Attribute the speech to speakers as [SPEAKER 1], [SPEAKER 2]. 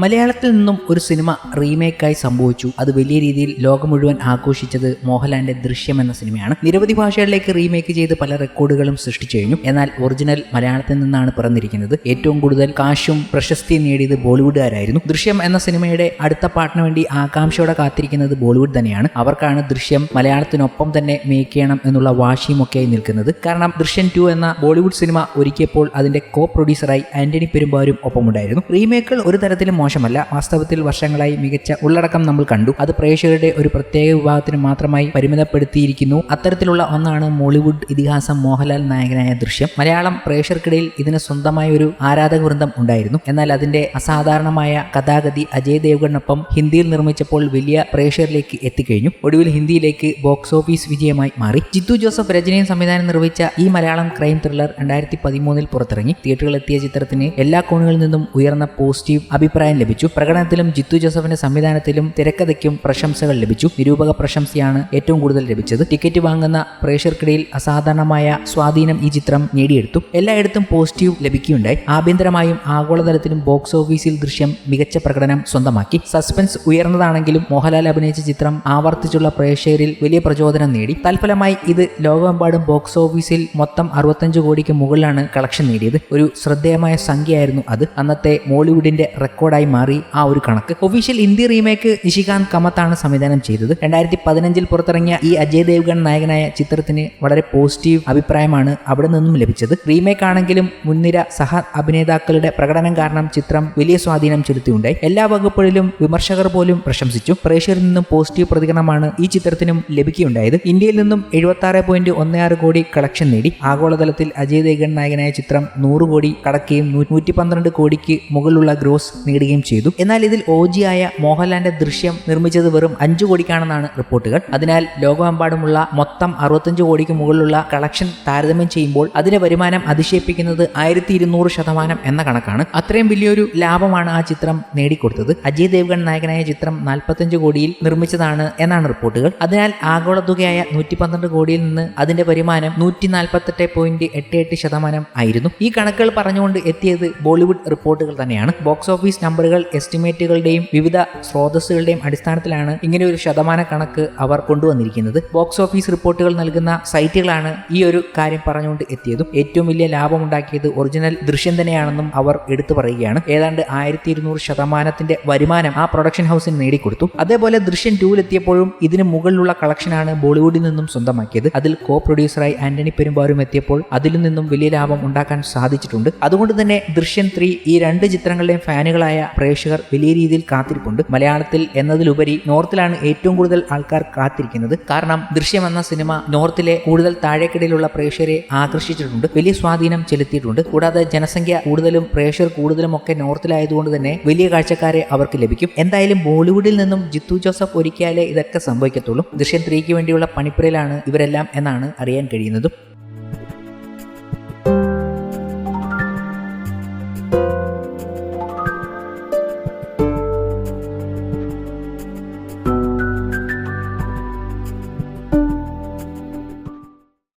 [SPEAKER 1] മലയാളത്തിൽ നിന്നും ഒരു സിനിമ റീമേക്കായി സംഭവിച്ചു. അത് വലിയ രീതിയിൽ ലോകം മുഴുവൻ ആഘോഷിച്ചത് മോഹൻലാലിന്റെ ദൃശ്യം എന്ന സിനിമയാണ്. നിരവധി ഭാഷകളിലേക്ക് റീമേക്ക് ചെയ്ത് പല റെക്കോർഡുകളും സൃഷ്ടിച്ചു കഴിഞ്ഞു. എന്നാൽ ഒറിജിനൽ മലയാളത്തിൽ നിന്നാണ് പിറന്നിരിക്കുന്നത്. ഏറ്റവും കൂടുതൽ കാശും പ്രശസ്തിയും നേടിയത് ബോളിവുഡുകാരായിരുന്നു. ദൃശ്യം എന്ന സിനിമയുടെ അടുത്ത പാട്ടിന് വേണ്ടി ആകാംക്ഷയോടെ കാത്തിരിക്കുന്നത് ബോളിവുഡ് തന്നെയാണ്. അവർക്കാണ് ദൃശ്യം മലയാളത്തിനൊപ്പം തന്നെ മേക്ക് ചെയ്യണം എന്നുള്ള വാശിയും ഒക്കെയായി നിൽക്കുന്നത്. കാരണം ദൃശ്യം ടു എന്ന ബോളിവുഡ് സിനിമ ഒരുക്കിയപ്പോൾ അതിന്റെ കോ പ്രൊഡ്യൂസറായി ആന്റണി പെരുമ്പാരും ഒപ്പമുണ്ടായിരുന്നു. റീമേക്കുകൾ ഒരു തരത്തിലും മോശമല്ല. വാസ്തവത്തിൽ വർഷങ്ങളായി മികച്ച ഉള്ളടക്കം നമ്മൾ കണ്ടു. അത് പ്രേക്ഷകരുടെ ഒരു പ്രത്യേക വിഭാഗത്തിന് മാത്രമായി പരിമിതപ്പെടുത്തിയിരിക്കുന്നു. അത്തരത്തിലുള്ള ഒന്നാണ് മോളിവുഡ് ഇതിഹാസം മോഹൻലാൽ നായകനായ ദൃശ്യം. മലയാളം പ്രേക്ഷകർക്കിടയിൽ ഇതിന് സ്വന്തമായ ഒരു ആരാധക വൃന്ദം ഉണ്ടായിരുന്നു. എന്നാൽ അതിന്റെ അസാധാരണമായ കഥാഗതി അജയ് ദേവ്ഗണിനൊപ്പം ഹിന്ദിയിൽ നിർമ്മിച്ചപ്പോൾ വലിയ പ്രേക്ഷകരിലേക്ക് എത്തിക്കഴിഞ്ഞു. ഒടുവിൽ ഹിന്ദിയിലേക്ക് ബോക്സ് ഓഫീസ് വിജയമായി മാറി. ജിത്തു ജോസഫ് രചനയും സംവിധാനം നിർവഹിച്ച ഈ മലയാളം ക്രൈം ത്രില്ലർ രണ്ടായിരത്തി പതിമൂന്നിൽ പുറത്തിറങ്ങി. തിയേറ്ററുകളിൽ എത്തിയ ചിത്രത്തിന് എല്ലാ കോണുകളിൽ നിന്നും ഉയർന്ന പോസിറ്റീവ് അഭിപ്രായം ലഭിച്ചു. പ്രകടനത്തിലും ജിത്തു ജോസഫിന്റെ സംവിധാനത്തിലും തിരക്കഥയ്ക്കും പ്രശംസകൾ ലഭിച്ചു. നിരൂപക പ്രശംസയാണ് ഏറ്റവും കൂടുതൽ ലഭിച്ചത്. ടിക്കറ്റ് വാങ്ങുന്ന പ്രേക്ഷകർക്കിടയിൽ അസാധാരണമായ സ്വാധീനം ഈ ചിത്രം നേടിയെടുത്തു. എല്ലായിടത്തും പോസിറ്റീവ് ലഭിക്കുകയുണ്ടായി. ആഭ്യന്തരമായും ആഗോളതലത്തിലും ബോക്സ് ഓഫീസിൽ ദൃശ്യം മികച്ച പ്രകടനം സ്വന്തമാക്കി. സസ്പെൻസ് ഉയർന്നതാണെങ്കിലും മോഹൻലാൽ അഭിനയിച്ച ചിത്രം ആവർത്തിച്ചുള്ള പ്രേക്ഷകരിൽ വലിയ പ്രചോദനം നേടി. തൽഫലമായി ഇത് ലോകമെമ്പാടും ബോക്സ് ഓഫീസിൽ മൊത്തം അറുപത്തഞ്ച് കോടിക്ക് മുകളിലാണ് കളക്ഷൻ നേടിയത്. ഒരു ശ്രദ്ധേയമായ സംഖ്യയായിരുന്നു അത്. അന്നത്തെ മോളിവുഡിന്റെ റെക്കോർഡായി മാറി ആ ഒരു കണക്ക്. ഒഫീഷ്യൽ ഹിന്ദി റീമേക്ക് നിഷികാന്ത് കമത്താണ് സംവിധാനം ചെയ്തത്. രണ്ടായിരത്തി പതിനഞ്ചിൽ പുറത്തിറങ്ങിയ ഈ അജയ് ദേവ്ഗൺ നായകനായ ചിത്രത്തിന് വളരെ പോസിറ്റീവ് അഭിപ്രായമാണ് അവിടെ നിന്നും ലഭിച്ചത്. റീമേക്ക് ആണെങ്കിലും മുൻനിര സഹ അഭിനേതാക്കളുടെ പ്രകടനം കാരണം ചിത്രം വലിയ സ്വാധീനം ചെലുത്തിയുണ്ടായി. എല്ലാ വകുപ്പുകളിലും വിമർശകർ പോലും പ്രശംസിച്ചു. പ്രേക്ഷകരിൽ നിന്നും പോസിറ്റീവ് പ്രതികരണമാണ് ഈ ചിത്രത്തിനും ലഭിക്കുകയുണ്ടായത്. ഇന്ത്യയിൽ നിന്നും എഴുപത്തി ആറ് പോയിന്റ് ഒന്ന് ആറ് കോടി കളക്ഷൻ നേടി. ആഗോളതലത്തിൽ അജയ് ദേവ്ഗൺ നായകനായ ചിത്രം നൂറ് കോടി കടക്കുകയും നൂറ്റി പന്ത്രണ്ട് കോടിക്ക് മുകളിലുള്ള ഗ്രോസ് നേടുകയും ചെയ്തു. എന്നാൽ ഇതിൽ ഓജിയായ മോഹൻലാലിന്റെ ദൃശ്യം നിർമ്മിച്ചത് വെറും അഞ്ചു കോടിക്കാണെന്നാണ് റിപ്പോർട്ടുകൾ. അതിനാൽ ലോകമെമ്പാടുമുള്ള മൊത്തം അറുപത്തഞ്ച് കോടിക്ക് മുകളിലുള്ള കളക്ഷൻ താരതമ്യം ചെയ്യുമ്പോൾ അതിന്റെ വരുമാനം അതിശയിപ്പിക്കുന്നത് ആയിരത്തി ഇരുന്നൂറ് ശതമാനം എന്ന കണക്കാണ്. അത്രയും വലിയൊരു ലാഭമാണ് ആ ചിത്രം നേടിക്കൊടുത്തത്. അജയ് ദേവ്ഗൺ നായകനായ ചിത്രം നാൽപ്പത്തഞ്ച് കോടിയിൽ നിർമ്മിച്ചതാണ് എന്നാണ് റിപ്പോർട്ടുകൾ. അതിനാൽ ആഗോള തുകയായ നൂറ്റി പന്ത്രണ്ട് കോടിയിൽ നിന്ന് അതിന്റെ വരുമാനം നൂറ്റി നാൽപ്പത്തെട്ട് പോയിന്റ് എട്ട് എട്ട് ശതമാനം ആയിരുന്നു. ഈ കണക്കുകൾ പറഞ്ഞുകൊണ്ട് എത്തിയത് ബോളിവുഡ് റിപ്പോർട്ടുകൾ തന്നെയാണ്. ബോക്സ് ഓഫീസ് നമ്പറുകൾ എസ്റ്റിമേറ്റുകളുടെയും വിവിധ സ്രോതസ്സുകളുടെയും അടിസ്ഥാനത്തിലാണ് ഇങ്ങനെ ഒരു ശതമാന കണക്ക് അവർ കൊണ്ടുവന്നിരിക്കുന്നത്. ബോക്സ് ഓഫീസ് റിപ്പോർട്ടുകൾ നൽകുന്ന സൈറ്റുകളാണ് ഈ ഒരു കാര്യം പറഞ്ഞുകൊണ്ട് എത്തിയതും. ഏറ്റവും വലിയ ലാഭമുണ്ടാക്കിയത് ഒറിജിനൽ ദൃശ്യം തന്നെയാണെന്നും അവർ എടുത്തു പറയുകയാണ്. ഏതാണ്ട് ആയിരത്തി ഇരുന്നൂറ് ശതമാനത്തിന്റെ വരുമാനം ആ പ്രൊഡക്ഷൻ ഹൗസിന് നേടിക്കൊടുത്തു. അതേപോലെ ദൃശ്യം ടൂവിലെത്തിയപ്പോഴും ഇതിന് മുകളിലുള്ള കളക്ഷനാണ് ബോളിവുഡിൽ നിന്നും സ്വന്തമാക്കിയത്. അതിൽ കോ പ്രൊഡ്യൂസറായി ആന്റണി പെരുമ്പാവരും എത്തിയപ്പോൾ അതിൽ നിന്നും വലിയ ലാഭം ഉണ്ടാക്കാൻ സാധിച്ചിട്ടുണ്ട്. അതുകൊണ്ട് തന്നെ ദൃശ്യം ത്രീ ഈ രണ്ട് ചിത്രങ്ങളുടെയും ഫാനുകളായ പ്രേക്ഷകർ വലിയ രീതിയിൽ കാത്തിരിപ്പുണ്ട്. മലയാളത്തിൽ എന്നതിലുപരി നോർത്തിലാണ് ഏറ്റവും കൂടുതൽ ആൾക്കാർ കാത്തിരിക്കുന്നത്. കാരണം ദൃശ്യം എന്ന സിനിമ നോർത്തിലെ കൂടുതൽ താഴേക്കിടയിലുള്ള പ്രേക്ഷകരെ ആകർഷിച്ചിട്ടുണ്ട്. വലിയ സ്വാധീനം ചെലുത്തിയിട്ടുണ്ട്. കൂടാതെ ജനസംഖ്യ കൂടുതലും പ്രേക്ഷകർ കൂടുതലും ഒക്കെ നോർത്തിലായതുകൊണ്ട് തന്നെ വലിയ കാഴ്ചക്കാരെ അവർക്ക് ലഭിക്കും. എന്തായാലും ബോളിവുഡിൽ നിന്നും ജിത്തു ജോസഫ് ഒരുക്കിയാലേ ഇതൊക്കെ സംഭവിക്കത്തുള്ളൂ. ദൃശ്യം ത്രീക്ക് വേണ്ടിയുള്ള പണിപ്പുരയിലാണ് ഇവരെല്ലാം എന്നാണ് അറിയാൻ കഴിയുന്നതും.